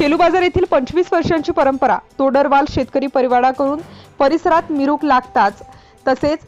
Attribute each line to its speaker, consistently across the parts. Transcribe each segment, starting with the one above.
Speaker 1: शेलू बाजार येथील पंचवीस वर्षांची परंपरा. तोडरवाल शेतकरी परिवाराकडून परिसरात मिरूक लागताच. तसेच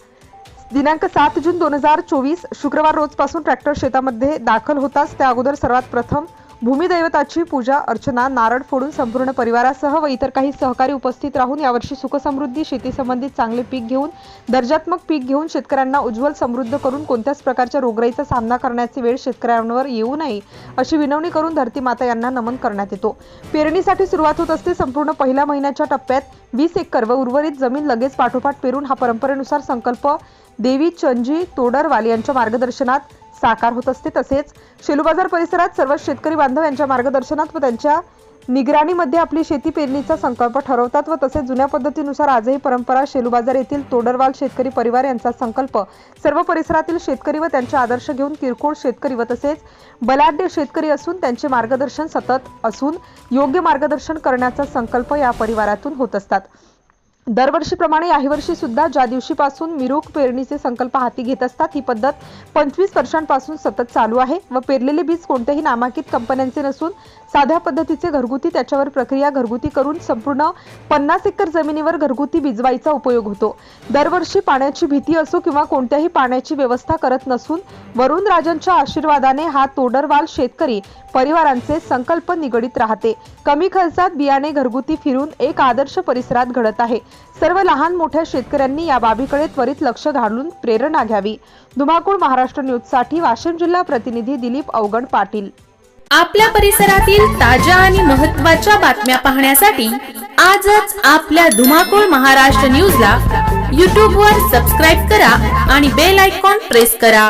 Speaker 1: दिनांक सात जून दोन हजार चोवीस शुक्रवार रोजपासून ट्रॅक्टर शेतामध्ये दाखल होताच. त्या अगोदर सर्वात प्रथम भूमिदैवताची पूजा अर्चना नारळ फोडून संपूर्ण परिवारासह व इतर काही सहकारी उपस्थित राहून यावर्षी सुखसमृद्धी शेती संबंधित चांगले पीक घेऊन दर्जात्मक पीक घेऊन शेतकऱ्यांना उज्ज्वल समृद्ध करून कोणत्याच प्रकारच्या रोगराईचा सामना करण्याची वेळ शेतकऱ्यांवर येऊ नये अशी विनवणी करून धरती माता यांना नमन करण्यात येतो. पेरणीसाठी सुरुवात होत असते संपूर्ण पहिल्या महिन्याच्या टप्प्यात. वीस एकर व उर्वरित जमीन लगेच पाठोपाठ पेरून हा परंपरेनुसार संकल्प देवी चंजी तोडरवाल यांच्या मार्गदर्शनात साकार होत असते तसेच शेलूबाजार परिसरात सर्व शेतकरी बांधव यांच्या मार्गदर्शनात व त्यांच्या निगराणीमध्ये आपली शेती पेरणीचा संकल्प ठरवतात व तसेच जुन्या पद्धतीनुसार आजही परंपरा शेलूबाजार येथील तोडरवाल शेतकरी परिवार यांचा संकल्प सर्व परिसरातील शेतकरी व त्यांचे आदर्श घेऊन किरकोळ शेतकरी व तसेच बलाढ्य शेतकरी असून त्यांचे मार्गदर्शन सतत असून योग्य मार्गदर्शन करण्याचा संकल्प या परिवारातून होत असतात. दरवर्षीप्रमाणे याही सुद्धा ज्या दिवशीपासून मिरूक पेरणीचे संकल्प हाती घेत असतात ही पद्धत पंचवीस वर्षांपासून सतत चालू आहे व पेरलेले बीज कोणत्याही नामांकित कंपन्यांचे नसून साध्या पद्धतीचे घरगुती त्याच्यावर प्रक्रिया घरगुती करून संपूर्ण पन्नास एकर जमिनीवर घरगुती भिजवायचा उपयोग होतो. दरवर्षी पाण्याची भीती असो किंवा कोणत्याही पाण्याची व्यवस्था करत नसून वरुण राजांच्या आशीर्वादाने हा तोडरवाल शेतकरी परिवारांचे संकल्प निगडीत राहते. कमी खर्चात बियाणे घरगुती फिरून एक आदर्श परिसरात घडत आहे. सर्व लहान मोठ्या शेतकऱ्यांनी या बाबीकडे त्वरित लक्ष घालून प्रेरणा घ्यावी. धुमाकूळ महाराष्ट्र न्यूजसाठी वाशिम जिल्हा प्रतिनिधी दिलीप अवगड पाटील.
Speaker 2: आपल्या परिसरातील ताज्या आणि महत्त्वाच्या बातम्या पाहण्यासाठी आजच आपल्या धुमाकूळ महाराष्ट्र न्यूजला यूट्यूबवर सबस्क्राईब करा आणि बेल आयकॉन प्रेस करा.